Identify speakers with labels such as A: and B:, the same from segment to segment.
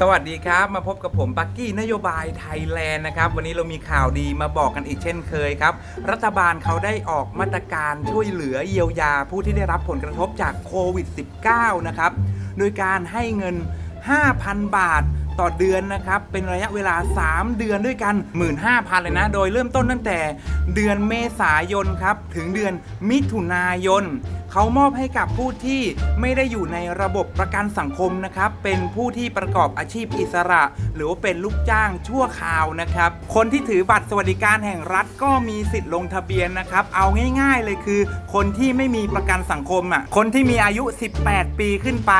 A: สวัสดีครับ มาพบกับผมปักกี้นโยบายไทยแลนด์นะครับ วันนี้เรามีข่าวดีมาบอกกันอีกเช่นเคยครับ รัฐบาลเขาได้ออกมาตรการช่วยเหลือเยียวยาผู้ที่ได้รับผลกระทบจากโควิด -19 นะครับ โดยการให้เงิน 5,000 บาทต่อเดือนนะครับ เป็นระยะเวลา 3 เดือนด้วยกัน 15,000 เลยนะ โดยเริ่มต้นตั้งแต่เดือนเมษายนครับ ถึงเดือนมิถุนายนเขามอบให้กับผู้ที่ไม่ได้อยู่ในระบบประกันสังคมนะครับ เป็นผู้ที่ประกอบอาชีพอิสระ หรือว่าเป็นลูกจ้างชั่วคราวนะครับ คนที่ถือบัตรสวัสดิการแห่งรัฐก็มีสิทธิ์ลงทะเบียนนะครับ เอาง่าย ๆเลยคือ คนที่ไม่มีประกันสังคมอะ คนที่มีอายุ 18 ปีขึ้นไป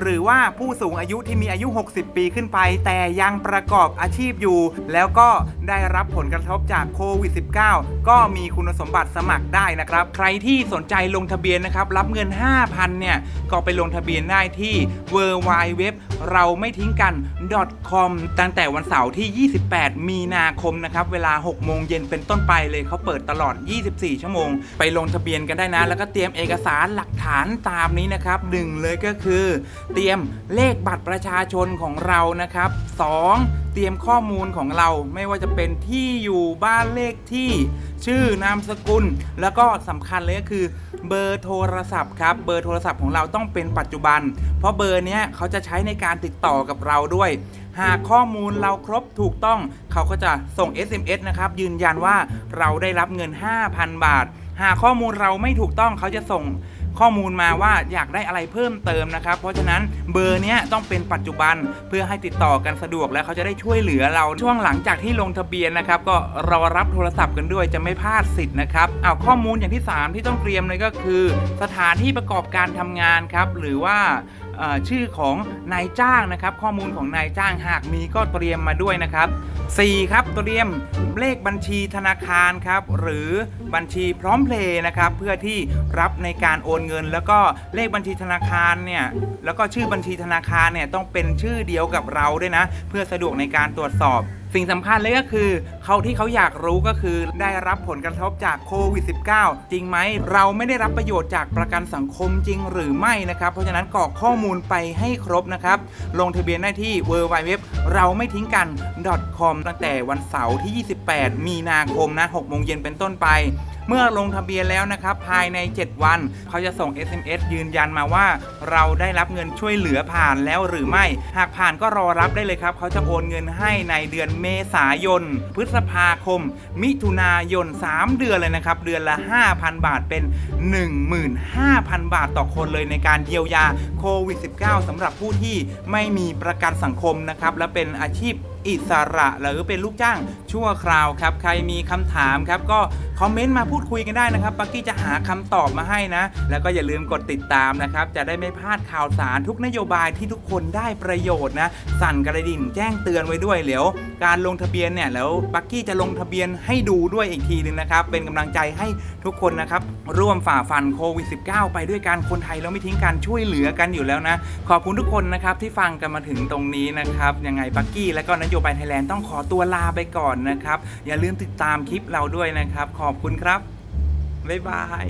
A: หรือว่าผู้สูงอายุที่มีอายุ 60 ปีขึ้นไปแต่ยังประกอบอาชีพอยู่ แล้วก็ได้รับผลกระทบจากโควิด -19 ก็มีคุณสมบัติสมัครได้นะครับ ใครที่สนใจลงทะเบียนนะครับรับเงิน 5,000 เนี่ย ก็ไปลงทะเบียนได้ที่ w w w เราไม่ทิ้งกัน .com ตั้งแต่วันเสาร์ที่ 28 มีนาคมนะครับเวลา 6 โมงเย็นเป็นต้นไปเลยเขาเปิดตลอด 24 ชั่วโมง ไปลงทะเบียนกันได้นะ แล้วก็เตรียมเอกสารหลักฐานตามนี้นะครับหนึ่งเลยก็คือ เตรียมเลขบัตรประชาชนของเรานะครับ 2. เตรียมข้อมูลของเราไม่ว่าจะเป็นที่อยู่บ้านเลขที่ ชื่อนามสกุล แล้วก็สำคัญเลยก็คือเบอร์โทรศัพท์ครับเบอร์โทรศัพท์ของเราต้องเป็นปัจจุบัน เพราะเบอร์นี้เขาจะใช้ในการติดต่อกับเราด้วย หากข้อมูลเราครบถูกต้อง เขาก็จะส่ง SMS นะครับ ยืนยันว่าเราได้รับเงิน 5,000 บาท หากข้อมูลเราไม่ถูกต้องเขาจะส่ง ข้อมูลมาว่าอยากได้อะไรเพิ่มเติมนะครับ เพราะฉะนั้นเบอร์นี้ต้องเป็นปัจจุบันเพื่อให้ติดต่อกันสะดวกและเขาจะได้ช่วยเหลือเราช่วงหลังจากที่ลงทะเบียนนะครับ ก็รอรับโทรศัพท์กันด้วยจะไม่พลาดสิทธิ์นะครับเอาข้อมูลอย่างที่ 3 ที่ต้องเตรียมเลยก็คือ สถานที่ประกอบการทำงานครับหรือว่า ชื่อของนายจ้างนะครับ ข้อมูลของนายจ้างหากมีก็เตรียมมาด้วยนะครับ 4. ครับเตรียมเลขบัญชีธนาคารครับ หรือบัญชีพร้อมเพลย์นะครับ เพื่อที่รับในการโอนเงิน แล้วก็เลขบัญชีธนาคารเนี่ยแล้วก็ชื่อบัญชีธนาคารเนี่ยต้องเป็นชื่อเดียวกับเราด้วยนะ เพื่อสะดวกในการตรวจสอบ สิ่งสำคัญเลยก็คือเขาที่เขาอยากรู้ก็คือได้รับผลกระทบจากโควิด -19 จริงไหม เราไม่ได้รับประโยชน์จากประกันสังคมจริงหรือไม่นะครับ เพราะฉะนั้นกรอกข้อมูลไปให้ครบนะครับ ลงทะเบียนได้ที่ w w w เราไม่ทิ้งกัน .com ตั้งแต่วันเสาร์ที่ 28 มีนาคมนะ6โมงเย็นเป็นต้นไป เมื่อลงทะเบียนแล้วนะครับ ภายใน 7 วัน เขาจะส่ง SMS ยืนยันมาว่า เราได้รับเงินช่วยเหลือผ่านแล้วหรือไม่ หากผ่านก็รอรับได้เลยครับ เขาจะโอนเงินให้ในเดือนเมษายน พฤษภาคม มิถุนายน 3 เดือนเลยนะครับ เดือนละ 5,000 บาทเป็น 15,000 บาทต่อคนเลยในการเยียวยาโควิด -19 สำหรับผู้ที่ไม่มีประกันสังคมนะครับและเป็นอาชีพ อิสระหรือเป็นลูกจ้างชั่วคราวครับ ใครมีคำถามครับก็คอมเมนต์มาพูดคุยกันได้นะครับปักกี้จะหาคำตอบมาให้นะ แล้วก็อย่าลืมกดติดตามนะครับ จะได้ไม่พลาดข่าวสารทุกนโยบายที่ทุกคนได้ประโยชน์นะ สั่นกระดิ่งแจ้งเตือนไว้ด้วยเดี๋ยวการลงทะเบียนเนี่ยแล้วปักกี้จะลงทะเบียนให้ดูด้วยอีกทีหนึงนะครับ เป็นกำลังใจให้ทุกคนนะครับ ร่วมฝ่าฟันโควิด -19 ไปด้วยกันคนไทยเราไม่ทิ้งกันช่วยเหลือกันอยู่แล้วนะ ขอบคุณทุกคนนะครับที่ฟังกันมาถึงตรงนี้นะครับยังไงปักกี้และก็นโยบายไทยแลนด์ต้องขอตัวลาไปก่อนนะครับ อย่าลืมติดตามคลิปเราด้วยนะครับ ขอบคุณครับ บ๊ายบาย